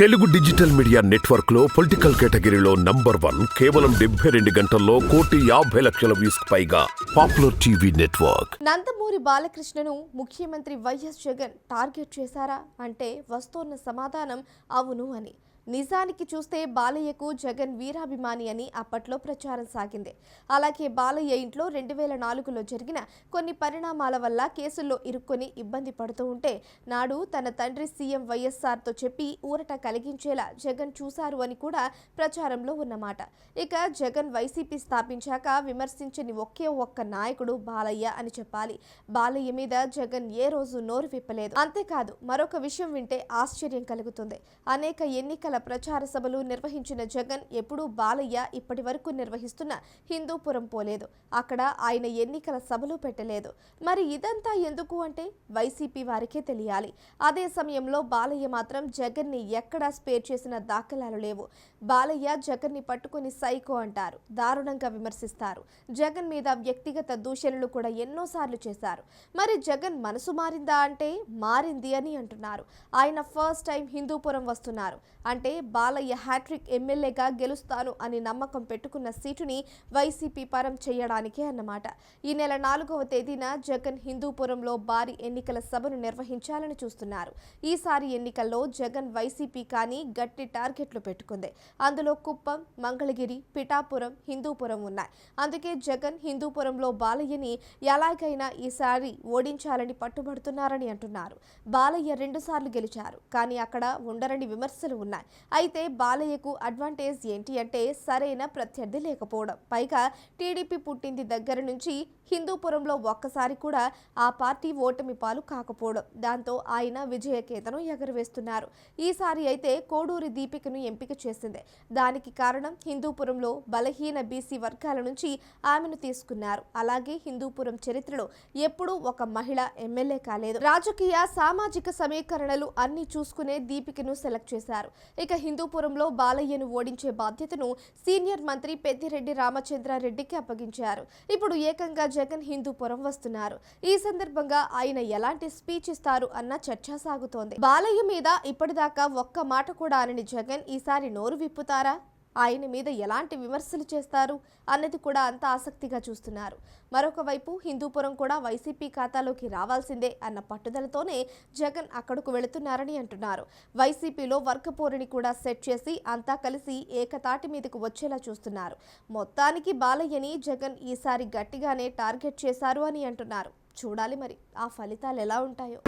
Telugu digital media నెట్వర్క్లో political కేటగిరీలో number one కేవలం డెబ్బై రెండు గంటల్లో కోటి యాభై లక్షల వ్యూస్ పైగా పాపులర్ టీవీ నెట్వర్క్. నందమూరి బాలకృష్ణను ముఖ్యమంత్రి వైఎస్ జగన్ టార్గెట్ చేశారా? అంటే వస్తోన్న సమాధానం అవును అని. నిజానికి చూస్తే బాలయ్యకు జగన్ వీరాభిమాని అని అప్పట్లో ప్రచారం సాగింది. అలాగే బాలయ్య ఇంట్లో రెండు వేల నాలుగులో జరిగిన కొన్ని పరిణామాల వల్ల కేసుల్లో ఇరుక్కొని ఇబ్బంది పడుతూ ఉంటే నాడు తన తండ్రి సీఎం వైఎస్ఆర్తో చెప్పి ఊరట కలిగించేలా జగన్ చూశారు అని కూడా ప్రచారంలో ఉన్నమాట. ఇక జగన్ వైసీపీ స్థాపించాక విమర్శించని ఒకే ఒక్క నాయకుడు బాలయ్య అని చెప్పాలి. బాలయ్య మీద జగన్ ఏ రోజు నోరు విప్పలేదు. అంతేకాదు మరొక విషయం వింటే ఆశ్చర్యం కలుగుతుంది. అనేక ఎన్నికల ప్రచార సభలు నిర్వహించిన జగన్ ఎప్పుడూ బాలయ్య ఇప్పటి వరకు నిర్వహిస్తున్న హిందూపురం పోలేదు. అక్కడ ఆయన ఎన్నికల సభలు పెట్టలేదు. మరి ఇదంతా ఎందుకు అంటే వైసీపీ వారికే తెలియాలి. అదే సమయంలో బాలయ్య మాత్రం జగన్ని ఎక్కడా స్పేర్ చేసిన దాఖలాలు లేవు. బాలయ్య జగన్ని పట్టుకుని సైకో అంటారు. దారుణంగా విమర్శిస్తారు. జగన్ మీద వ్యక్తిగత దూషణలు కూడా ఎన్నోసార్లు చేశారు. మరి జగన్ మనసు మారిందా అంటే మారింది అని అంటున్నారు. ఆయన ఫస్ట్ టైం హిందూపురం వస్తున్నారు. అంటే బాలయ్య హ్యాట్రిక్ ఎమ్మెల్యేగా గెలుస్తాను అని నమ్మకం పెట్టుకున్న సీటుని వైసీపీ పరం చేయడానికే అన్నమాట. ఈ నెల నాలుగవ తేదీన జగన్ హిందూపురంలో భారీ ఎన్నికల సభను నిర్వహించాలని చూస్తున్నారు. ఈసారి ఎన్నికల్లో జగన్ వైసీపీ కానీ గట్టి టార్గెట్లు పెట్టుకుంది. అందులో కుప్పం మంగళగిరి పిఠాపురం హిందూపురం ఉన్నాయి. అందుకే జగన్ హిందూపురంలో బాలయ్యని ఎలాగైనా ఈసారి ఓడించాలని పట్టుబడుతున్నారని అంటున్నారు. బాలయ్య రెండుసార్లు గెలిచారు. కానీ అక్కడ ఉండరని విమర్శలు ఉన్నాయి. అయితే బాలయ్యకు అడ్వాంటేజ్ ఏంటి అంటే సరైన ప్రత్యర్థి లేకపోవడం. పైగా టీడీపీ పుట్టింది దగ్గర నుంచి హిందూపురంలో ఒక్కసారి కూడా ఆ పార్టీ ఓటమి పాలు కాకపోవడం. దాంతో ఆయన విజయకేతను ఎగరవేస్తున్నారు. ఈసారి అయితే కోడూరి దీపికను ఎంపిక చేసింది. దానికి కారణం హిందూపురంలో బలహీన బీసీ వర్గాల నుంచి ఆమెను తీసుకున్నారు. అలాగే హిందూపురం చరిత్రలో ఎప్పుడూ ఒక మహిళ ఎమ్మెల్యే కాలేదు. రాజకీయ సామాజిక సమీకరణలు అన్ని చూసుకునే దీపికను సెలెక్ట్ చేశారు. ఇక హిందూపురంలో బాలయ్యను ఓడించే బాధ్యతను సీనియర్ మంత్రి పెద్దిరెడ్డి రామచంద్రారెడ్డికి అప్పగించారు. ఇప్పుడు ఏకంగా జగన్ హిందూపురం వస్తున్నారు. ఈ సందర్భంగా ఆయన ఎలాంటి స్పీచ్ ఇస్తారు అన్న చర్చ సాగుతోంది. బాలయ్య మీద ఇప్పటిదాకా ఒక్క మాట కూడా అనని జగన్ ఈసారి నోరు విప్పుతారా? ఆయన మీద ఎలాంటి విమర్శలు చేస్తారు అన్నది కూడా అంత ఆసక్తిగా చూస్తున్నారు. మరొక వైపు హిందూపురం కూడా వైసీపీ ఖాతాలోకి రావాల్సిందే అన్న పట్టుదలతోనే జగన్ అక్కడకు వెళుతున్నారని అంటున్నారు. వైసీపీలో వర్గపోరిని కూడా సెట్ చేసి అంతా కలిసి ఏకతాటి మీదకు వచ్చేలా చూస్తున్నారు. మొత్తానికి బాలయ్యని జగన్ ఈసారి గట్టిగానే టార్గెట్ చేశారు అని అంటున్నారు. చూడాలి మరి ఆ ఫలితాలు ఎలా ఉంటాయో.